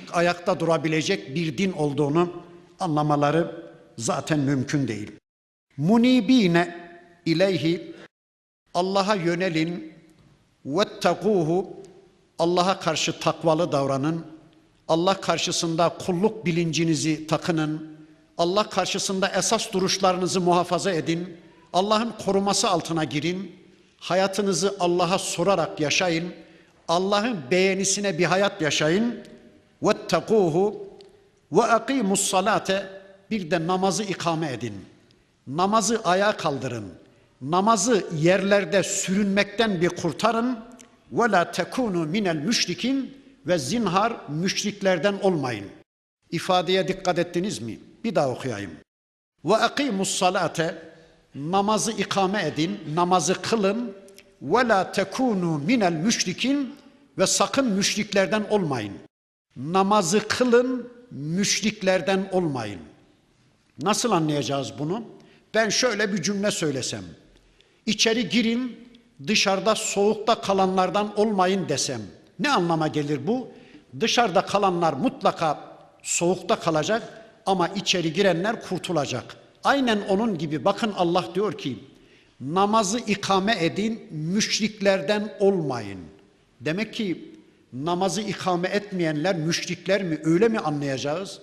dimdik ayakta durabilecek bir din olduğunu anlamaları zaten mümkün değil. Munibine ileyhi Allah'a yönelin vettekuhu Allah'a karşı takvalı davranın. Allah karşısında kulluk bilincinizi takının. Allah karşısında esas duruşlarınızı muhafaza edin. Allah'ın koruması altına girin. Hayatınızı Allah'a sorarak yaşayın. Allah'ın beğenisine bir hayat yaşayın. Ve akimus salate bir de namazı ikame edin. Namazı ayağa kaldırın. Namazı yerlerde sürünmekten bir kurtarın. La tekunu minel müşrikin ve zinhar müşriklerden olmayın. İfadeye dikkat ettiniz mi? Bir daha okuyayım. Ve akimus salate namazı ikame edin, namazı kılın. La tekunu minel müşrikin ve sakın müşriklerden olmayın. Namazı kılın, müşriklerden olmayın. Nasıl anlayacağız bunu? Ben şöyle bir cümle söylesem. İçeri girin, dışarıda soğukta kalanlardan olmayın desem. Ne anlama gelir bu? Dışarıda kalanlar mutlaka soğukta kalacak ama içeri girenler kurtulacak. Aynen onun gibi bakın Allah diyor ki namazı ikame edin müşriklerden olmayın. Demek ki namazı ikame etmeyenler müşrikler mi öyle mi anlayacağız?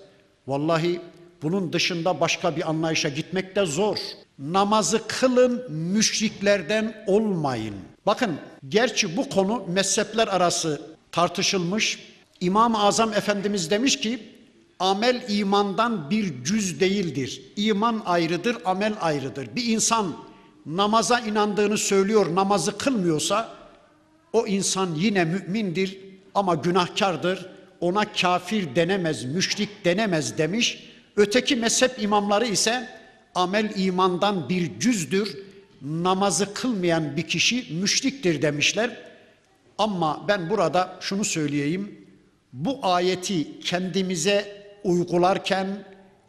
Vallahi bunun dışında başka bir anlayışa gitmek de zor. Namazı kılın, müşriklerden olmayın. Bakın, gerçi bu konu mezhepler arası tartışılmış. İmam-ı Azam Efendimiz demiş ki, amel imandan bir cüz değildir. İman ayrıdır, amel ayrıdır. Bir insan namaza inandığını söylüyor, namazı kılmıyorsa, o insan yine mümindir ama günahkardır. Ona kafir denemez, müşrik denemez demiş. Öteki mezhep imamları ise amel imandan bir cüzdür. Namazı kılmayan bir kişi müşriktir demişler. Ama ben burada şunu söyleyeyim. Bu ayeti kendimize uygularken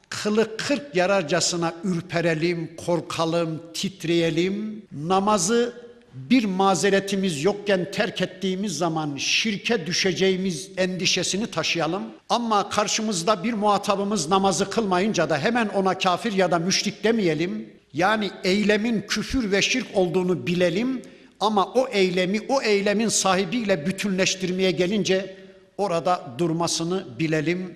kılı kırk yararcasına ürperelim, korkalım, titreyelim. Namazı bir mazeretimiz yokken terk ettiğimiz zaman şirke düşeceğimiz endişesini taşıyalım. Ama karşımızda bir muhatabımız namazı kılmayınca da hemen ona kafir ya da müşrik demeyelim. Yani eylemin küfür ve şirk olduğunu bilelim ama o eylemi o eylemin sahibiyle bütünleştirmeye gelince orada durmasını bilelim.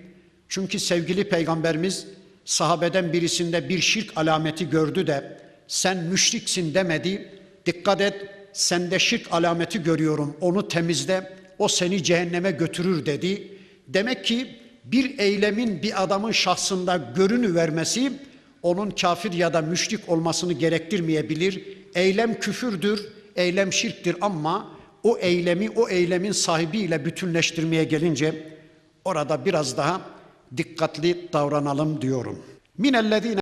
Çünkü sevgili peygamberimiz sahabeden birisinde bir şirk alameti gördü de sen müşriksin demedi Dikkat et sende şirk alameti görüyorum onu temizle o seni cehenneme götürür dedi. Demek ki bir eylemin bir adamın şahsında görünü vermesi onun kafir ya da müşrik olmasını gerektirmeyebilir. Eylem küfürdür, eylem şirktir ama o eylemi o eylemin sahibiyle bütünleştirmeye gelince orada biraz daha dikkatli davranalım diyorum. Minellezine